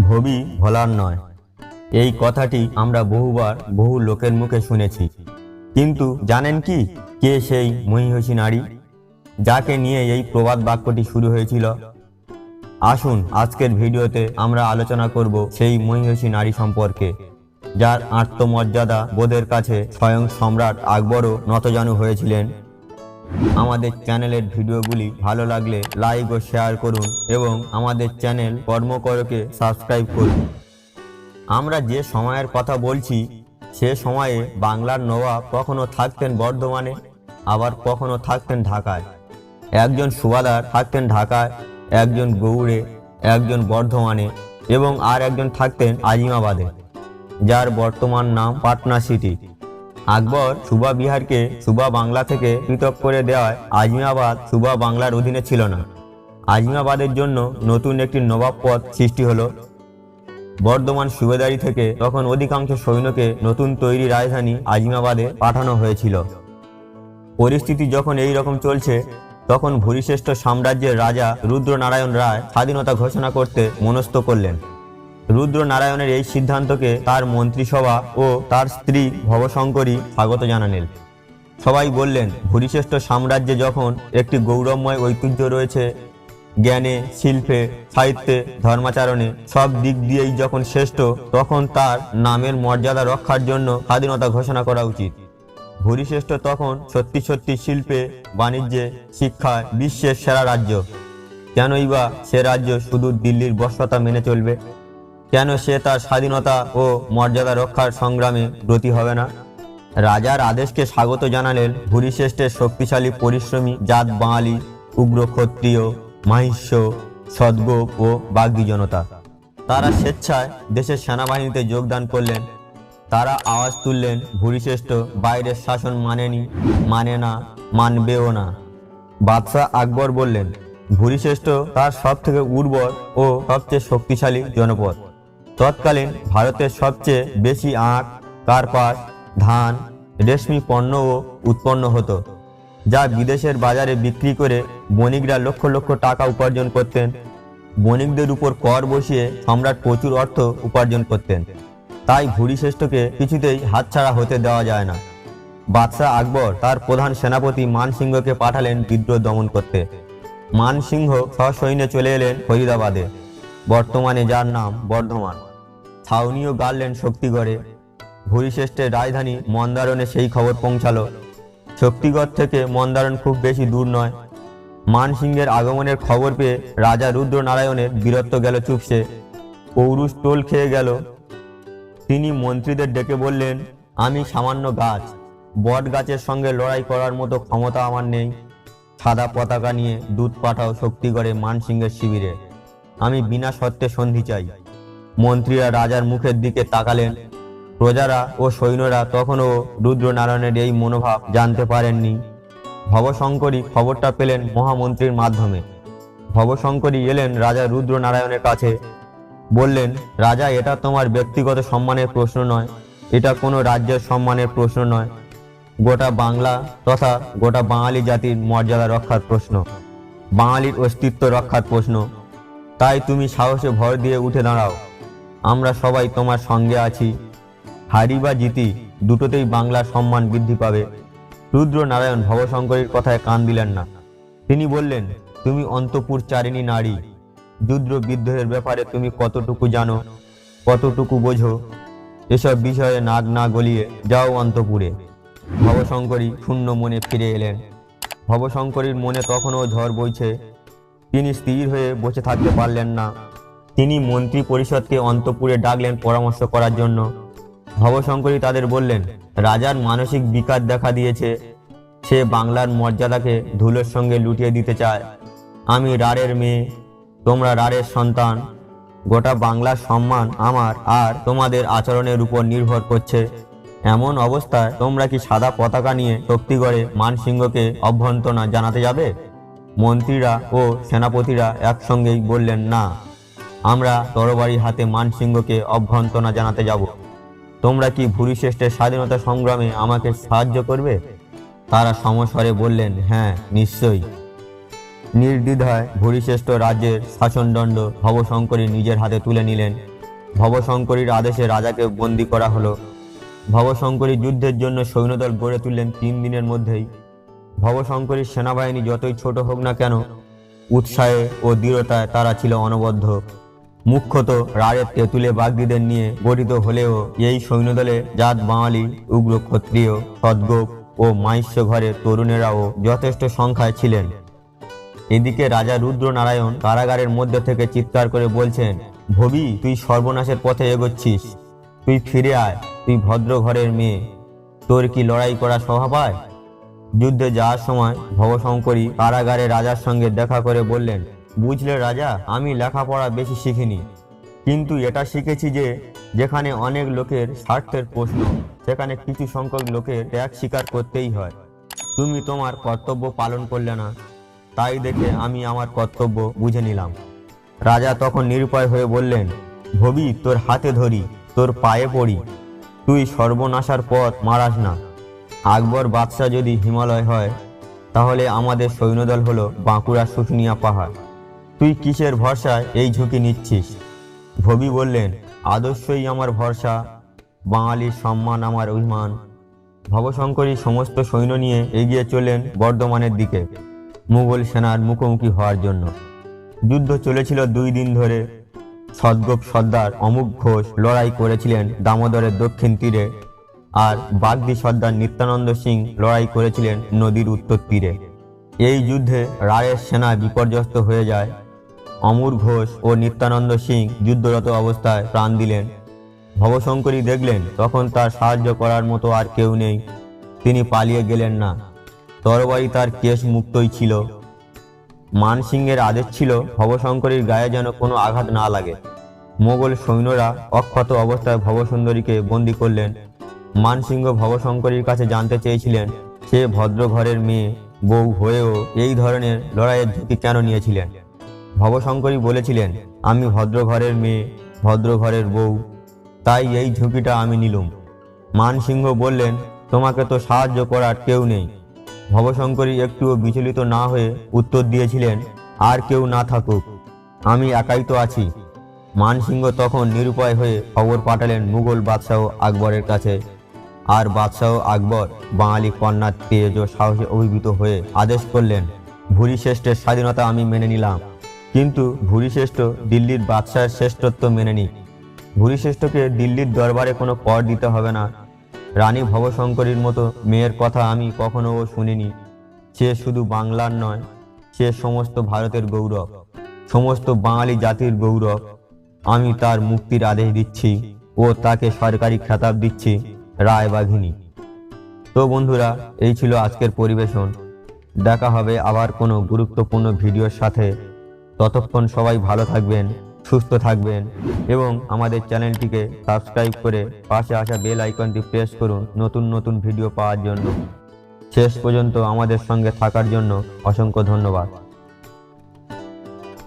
ভবি ভোলার নয়। এই কথাটি আমরা বহুবার বহু লোকের মুখে শুনেছি। কিন্তু জানেন কি, কে সেই মহিষী নারী? যাকে নিয়ে এই প্রবাদ বাক্যটি শুরু হয়েছিল? আসুন আজকের ভিডিওতে আমরা আলোচনা করব সেই মহিষী নারী সম্পর্কে, যার আত্মমর্যাদা বোধের কাছে স্বয়ং সম্রাট আকবরও নতজানু হয়েছিলেন। আমাদের চ্যানেলের ভিডিওগুলি ভালো লাগলে লাইক ও শেয়ার করুন এবং আমাদের চ্যানেল কর্মকরকে সাবস্ক্রাইব করুন। আমরা যে সময়ের কথা বলছি, সে সময়ে বাংলার নবাব কখনো থাকতেন বর্ধমানে, আবার কখনো থাকতেন ঢাকায়। একজন সুবাদার থাকতেন ঢাকায়, একজন গৌড়ে, একজন বর্ধমানে এবং আর একজন থাকতেন আজিমাবাদে, যার বর্তমান নাম পাটনা সিটি আকবর সুবা বিহারকে সুবা বাংলা থেকে পৃথক করে দেওয়ায় আজমিয়াবাদ সুবা বাংলার অধীনে ছিল না। আজমিয়াবাদের জন্য নতুন একটি নবাব পদ সৃষ্টি হলো। বর্ধমান সুবেদারি থেকে তখন অধিকাংশ সৈন্যকে নতুন তৈরি রাজধানী আজিমাবাদে পাঠানো হয়েছিল। পরিস্থিতি যখন এই রকম চলছে, তখন ভূরিশ্রেষ্ঠ সাম্রাজ্যের রাজা রুদ্রনারায়ণ রায় স্বাধীনতা ঘোষণা করতে মনস্থ করলেন। রুদ্রনারায়ণের এই সিদ্ধান্তকে তার মন্ত্রিসভা ও তার স্ত্রী ভবশঙ্করী স্বাগত জানালেন। সবাই বললেন, ভূরিশ্রেষ্ঠ সাম্রাজ্যে যখন একটি গৌরবময় ঐতিহ্য রয়েছে, জ্ঞানে, শিল্পে, সাহিত্যে, ধর্মাচরণে সব দিক দিয়েই যখন শ্রেষ্ঠ, তখন তার নামের মর্যাদা রক্ষার জন্য স্বাধীনতা ঘোষণা করা উচিত। ভূরিশ্রেষ্ঠ তখন সত্যি সত্যি শিল্পে, বাণিজ্যে, শিক্ষায় বিশ্বের সেরা রাজ্য। কেনই বা সে রাজ্য শুধু দিল্লির বর্ষতা মেনে চলবে? কেন সে তার স্বাধীনতা ও মর্যাদা রক্ষার সংগ্রামে ব্রতী হবে না? রাজার আদেশকে স্বাগত জানালেন ভূরিশ্রেষ্ঠের শক্তিশালী পরিশ্রমী জাত বাঙালি, উগ্র ক্ষত্রিয়, মাহিষ্য, সদ্গোপ ও বাগ্যী জনতা। তারা স্বেচ্ছায় দেশের সেনাবাহিনীতে যোগদান করলেন। তারা আওয়াজ তুললেন, ভূরিশ্রেষ্ঠ বাইরের শাসন মানেনি মানে না, মানবেও না। বাদশাহ আকবর বললেন, ভূরিশ্রেষ্ঠ তার সব থেকে উর্বর ও সবচেয়ে শক্তিশালী জনপদ। তৎকালীন ভারতের সবচেয়ে বেশি আখ, কার্পাস, ধান, রেশমি পণ্যও উৎপন্ন হতো, যা বিদেশের বাজারে বিক্রি করে বণিকরা লক্ষ লক্ষ টাকা উপার্জন করতেন। বণিকদের উপর কর বসিয়ে সম্রাট প্রচুর অর্থ উপার্জন করতেন। তাই ভূরিশ্রেষ্ঠকে কিছুতেই হাতছাড়া হতে দেওয়া যায় না। বাদশাহ আকবর তার প্রধান সেনাপতি মানসিংহকে পাঠালেন বিদ্রোহ দমন করতে। মানসিংহ সসৈন্যে চলে এলেন ফরিদাবাদে। বর্তমানে যার নাম বর্ধমান। ছাউনিও গাড়লেন শক্তিগড়ে ভূরিশ্রেষ্ঠের রাজধানী মন্দারণে সেই খবর পৌঁছালো। শক্তিগড় থেকে মন্দারণ খুব বেশি দূর নয়। মানসিংহের আগমনের খবর পেয়ে রাজা রুদ্রনারায়ণের বীরত্ব গেল চুপসে। পৌরুষ টোল খেয়ে গেল। তিনি মন্ত্রীদের ডেকে বললেন, আমি সামান্য গাছ। বট গাছের সঙ্গে লড়াই করার মতো ক্ষমতা আমার নেই। সাদা পতাকা নিয়ে দুধ পাঠাও শক্তিগড়ে মানসিংহের শিবিরে। আমি বিনা শর্তে সন্ধি চাই। মন্ত্রীরা রাজার মুখের দিকে তাকালেন। প্রজারা ও সৈন্যরা তখনও রুদ্রনারায়ণের এই মনোভাব জানতে পারেননি। ভবশঙ্করী খবরটা পেলেন মহামন্ত্রীর মাধ্যমে। ভবশঙ্করী এলেন রাজা রুদ্রনারায়ণের কাছে। বললেন, রাজা, এটা তোমার ব্যক্তিগত সম্মানের প্রশ্ন নয়। এটা কোনো রাজ্যের সম্মানের প্রশ্ন নয়। গোটা বাংলা তথা গোটা বাঙালি জাতির মর্যাদা রক্ষার প্রশ্ন। বাঙালির অস্তিত্ব রক্ষার প্রশ্ন। তাই তুমি সাহসে ভর দিয়ে উঠে দাঁড়াও। আমরা সবাই তোমার সঙ্গে আছি। হারি বা জিতি, দুটোতেই বাংলার সম্মান বৃদ্ধি পাবে। রুদ্র নারায়ণ ভবশঙ্করীর কথায় কান দিলেন না। তিনি বললেন, তুমি অন্তপুর চারিণী নারী। যুদ্ধ বিদ্রোহের ব্যাপারে তুমি কতটুকু জানো, কতটুকু বোঝো? এসব বিষয়ে নাক না গলিয়ে যাও অন্তপুরে। ভবশঙ্করী শূন্য মনে ফিরে এলেন। ভবশঙ্করীর মনে তখনও ঝড় বইছে। তিনি স্থির হয়ে বসে থাকতে পারলেন না। তিনি মন্ত্রী পরিষদকে অন্তপুরে ডাকলেন পরামর্শ করার জন্য। ভবশঙ্করী তাদের বললেন, রাজার মানসিক বিকার দেখা দিয়েছে। সে বাংলার মর্যাদাকে ধুলোর সঙ্গে লুটিয়ে দিতে চায়। আমি রাড়ের মেয়ে, তোমরা রাড়ের সন্তান। গোটা বাংলার সম্মান আমার আর তোমাদের আচরণের উপর নির্ভর করছে। এমন অবস্থায় তোমরা কি সাদা পতাকা নিয়ে শক্তিগড়ে মানসিংহকে অভ্যন্তনা জানাতে যাবে? মন্ত্রীরা ও সেনাপতিরা একসঙ্গেই বললেন, না। আমরা তরবারি হাতে মানসিংহকে অভ্যন্তনা জানাতে যাব। তোমরা কি ভূরিশ্রেষ্ঠের স্বাধীনতা সংগ্রামে আমাকে সাহায্য করবে? তারা সমস্বরে বললেন হ্যাঁ নিশ্চয়ই। নির্দ্বিধায় ভূরিশ্রেষ্ঠ রাজ্যের শাসনদণ্ড ভবশঙ্করী নিজের হাতে তুলে নিলেন। ভবশঙ্করীর আদেশে রাজাকে বন্দী করা হলো। ভবশঙ্করী যুদ্ধের জন্য সৈন্যদল গড়ে তুললেন তিন দিনের মধ্যেই। ভবশঙ্করীর সেনাবাহিনী যতই ছোট হোক না কেন, উৎসাহে ও দৃঢ়তায় তারা ছিল অনবদ্য। মুখ্যত রাড়ের তেঁতুলে বাগদিদের নিয়ে গঠিত হলেও এই সৈন্যদলে জাত বাঙালি, উগ্র ক্ষত্রিয়, সদ্গোপ ও মাইস্য ঘরের তরুণেরাও যথেষ্ট সংখ্যায় ছিলেন। এদিকে রাজা রুদ্রনারায়ণ কারাগারের মধ্যে থেকে চিৎকার করে বলছেন, ভবি, তুই সর্বনাশের পথে এগোচ্ছিস। তুই ফিরে আয়, তুই ভদ্র ঘরের মেয়ে। তোর কি লড়াই করা স্বভাব যুদ্ধে যাওয়ার সময় ভবশঙ্করী কারাগারে রাজার সঙ্গে দেখা করে বললেন বুঝলে রাজা, আমি লেখাপড়া বেশি শিখিনি। কিন্তু এটা শিখেছি যে, যেখানে অনেক লোকের স্বার্থের প্রশ্ন, সেখানে কিছু সংখ্যক লোকের ত্যাগ স্বীকার করতেই হয়। তুমি তোমার কর্তব্য পালন করলে না, তাই দেখে আমি আমার কর্তব্য বুঝে নিলাম। রাজা তখন নিরুপায় হয়ে বললেন, ভবি, তোর হাতে ধরি, তোর পায়ে পড়ি। তুই সর্বনাশার পথ মারাস না। আকবর বাদশাহ যদি হিমালয় হয়, তাহলে আমাদের সৈন্যদল হলো বাঁকুড়া শুশুনিয়া পাহাড়। তুই কিসের ভরসায় এই ঝুঁকি নিচ্ছিস? ভবি বললেন, আদর্শই আমার ভরসা, বাঙালির সম্মান আমার অভিমান। ভবশঙ্করী সমস্ত সৈন্য নিয়ে এগিয়ে চলেন বর্ধমানের দিকে, মুঘল সেনার মুখোমুখি হওয়ার জন্য। যুদ্ধ চলেছিল দুই দিন ধরে। সদ্গোপ সর্দার অমুক ঘোষ লড়াই করেছিলেন দামোদরের দক্ষিণ তীরে আর বাগদি সর্দার নিত্যানন্দ সিং লড়াই করেছিলেন নদীর উত্তর তীরে। এই যুদ্ধে রায়ের সেনা বিপর্যস্ত হয়ে যায়। অমর ঘোষ ও নিত্যানন্দ সিং যুদ্ধরত অবস্থায় প্রাণ দিলেন। ভবশঙ্করী দেখলেন, তখন তার সাহায্য করার মতো আর কেউ নেই। তিনি পালিয়ে গেলেন না। তরবারি তার কেশ মুক্তই ছিল। মানসিংহের আদেশ ছিল, ভবশঙ্করীর গায়ে যেন কোনো আঘাত না লাগে। মোগল সৈন্যরা অক্ষত অবস্থায় ভবসুন্দরীকে বন্দী করলেন। মানসিংহ ভবশঙ্করীর কাছে জানতে চেয়েছিলেন, সে ভদ্র ঘরের মেয়ে, বউ হয়েও এই ধরনের লড়াইয়ের ঝুঁকি কেন নিয়েছিলেন? ভবশঙ্করী বলেছিলেন, আমি ভদ্র ঘরের মেয়ে ভদ্র ঘরের বউ। তাই এই ঝুঁকিটা আমি নিলুম। মানসিংহ বললেন, তোমাকে তো সাহায্য করার কেউ নেই। ভবশঙ্করী একটুও বিচলিত না হয়ে উত্তর দিয়েছিলেন, আর কেউ না থাকুক, আমি একাই তো আছি। মানসিংহ তখন নিরুপায় হয়ে খবর পাঠালেন মুঘল বাদশাহ আকবরের কাছে। আর বাদশাহ আকবর, বাঙালি কন্যার তেজ ও সাহসে অভিভূত হয়ে আদেশ করলেন, ভূরিশ্রেষ্ঠের স্বাধীনতা আমি মেনে নিলাম। কিন্তু ভূরিশ্রেষ্ঠ দিল্লির বাদশাহের শ্রেষ্ঠত্ব মেনে নিক ভূরিশ্রেষ্ঠকে দিল্লির দরবারে কোনো কর দিতে হবে না। রানী ভবশঙ্করীর মতো মেয়ের কথা আমি কখনোও শুনিনি। সে শুধু বাংলার নয়, সে সমস্ত ভারতের গৌরব, সমস্ত বাঙালি জাতির গৌরব। আমি তার মুক্তির আদেশ দিচ্ছি ও তাকে সরকারি খেতাব দিচ্ছি রায়বাঘিনী তো বন্ধুরা, এই ছিল আজকের পরিবেশন। দেখা হবে আবার কোনো গুরুত্বপূর্ণ ভিডিওর সাথে। ততক্ষণ সবাই ভালো থাকবেন, সুস্থ থাকবেন এবং আমাদের চ্যানেলটিকে সাবস্ক্রাইব করে পাশে আসা বেল আইকনটি প্রেস করুন নতুন নতুন ভিডিও পাওয়ার জন্য। শেষ পর্যন্ত আমাদের সঙ্গে থাকার জন্য অসংখ্য ধন্যবাদ।